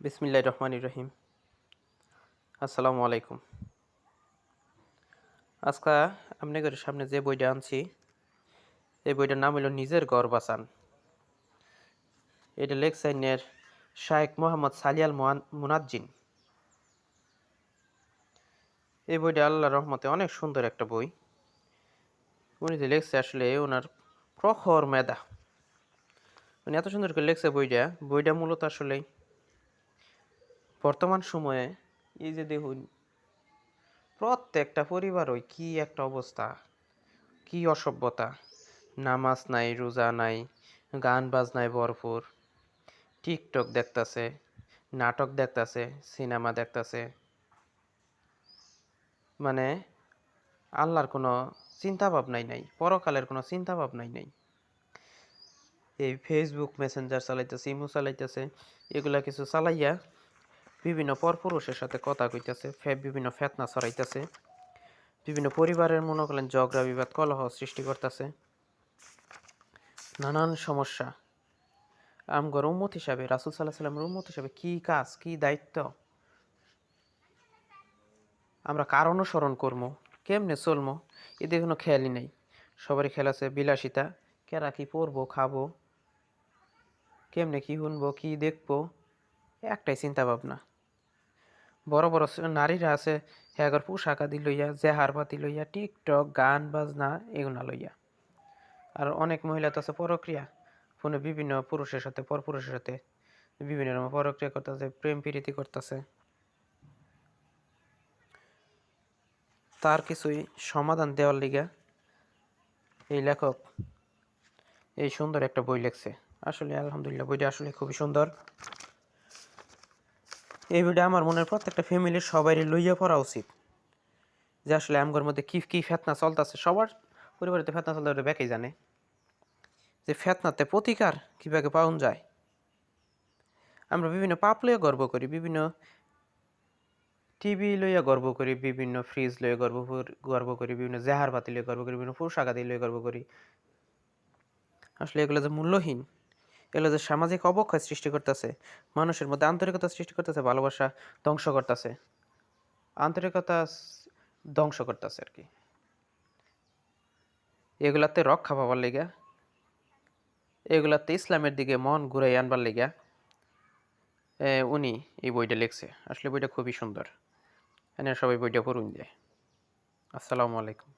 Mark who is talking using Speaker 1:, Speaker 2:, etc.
Speaker 1: বিসমিল্লাহ রহমান রহিম। আসসালামু আলাইকুম। আজকে আপনাদের সামনে যে বইটা আনছি, এই বইটার নাম হলো নিজের ঘর বাঁচান এটা লেখসাইনের শায়েক মোহাম্মদ সালিয়াল মুনাজ্জিন। এই বইটা আল্লাহ রহমতে অনেক সুন্দর একটা বই। উনি যে লেখছে আসলে ওনার প্রখর মেধা। উনি এত সুন্দর করে লেখছে বইটা। বইটা মূলত আসলেই বর্তমান সময়ে এই যে দেখুন, প্রত্যেকটা পরিবার ওই কি একটা অবস্থা, কি অসভ্যতা। নামাজ নাই, রোজা নাই, গান বাজনায় ভরপুর, টিকটক দেখতাছে, নাটক দেখতাছে, সিনেমা দেখতাছে। মানে আল্লাহর কোনো চিন্তা ভাবনাই নাই, পরকালের কোনো চিন্তা ভাবনাই নাই। এই ফেসবুক মেসেঞ্জার চালাইতেছে ইমো চালাইতেছে, এগুলা কিছু চালাইয়া বিভিন্ন পরপুরুষের সাথে কথা কইতেছে বিভিন্ন ফেতনা ছড়াইতেছে, বিভিন্ন পরিবারের মনে করেন ঝগড়া, বিবাদ, কলহ সৃষ্টি করতেছে। নানান সমস্যা। আমগর উম্মত হিসাবে, রাসুল সাল্লাহ সাল্লামের উম্মত হিসাবে কি কাজ, কি দায়িত্ব? আমরা কার অনুসরণ করব কেমনে চলবো এদের কোনো খেয়ালই নেই। সবারই খেয়াল আছে বিলাসিতা। কেরা কি পরবো, খাব? কেমনে কি শুনব কি দেখব? একটাই চিন্তা ভাবনা বড় বড় নারীরা আছে হ্যাগর পোশাক আদি লইয়া, জেহার পাতি লইয়া, টিকটক, গান, বাজনা এগুলা লইয়া। আর অনেক মহিলা তো আছে পরক্রিয়া। ফোনে বিভিন্ন পুরুষের সাথে, পর পুরুষের সাথে বিভিন্ন রকম পরক্রিয়া করতেছে, প্রেম প্রীতি করতেছে। তার কিছুই সমাধান দেওয়ার লিগা এই লেখক এই সুন্দর একটা বই লেখছে। আসলে আলহামদুলিল্লাহ, বইটা আসলে খুবই সুন্দর। এই বইটা আমার মনের প্রত্যেকটা ফ্যামিলির সবারই লইয়া পড়া উচিত। যে আসলে আমগর মধ্যে কি কি ফেতনা চলতেছে, সবার পরিবারে তো ফেতনা চলতে ব্যাকেই জানে। যে ফেতনাতে প্রতিকার কীভাবে পাওয়া যায়। আমরা বিভিন্ন পাপ লইয়া গর্ব করি, বিভিন্ন টিভি লইয়া গর্ব করি, বিভিন্ন ফ্রিজ লইয়া গর্ব গর্ব করি, বিভিন্ন জেহার বাতি লইয়া গর্ব করি, বিভিন্ন পোশাক আদি লইয়া গর্ব করি। আসলে এগুলো যে মূল্যহীন। এগুলো যে সামাজিক অবক্ষয় সৃষ্টি করতেছে, মানুষের মধ্যে আন্তরিকতা সৃষ্টি করতেছে, ভালোবাসা ধ্বংস করতেছে। আন্তরিকতা ধ্বংস করতেছে আর কি। এগুলাতে রক্ষা পাবার লেগা, এগুলাতে ইসলামের দিকে মন ঘুরাই আনবার লেগা উনি এই বইটা লিখছে। আসলে বইটা খুবই সুন্দর। এনে সবাই বইটা পড়ুন যায় আসসালামু আলাইকুম।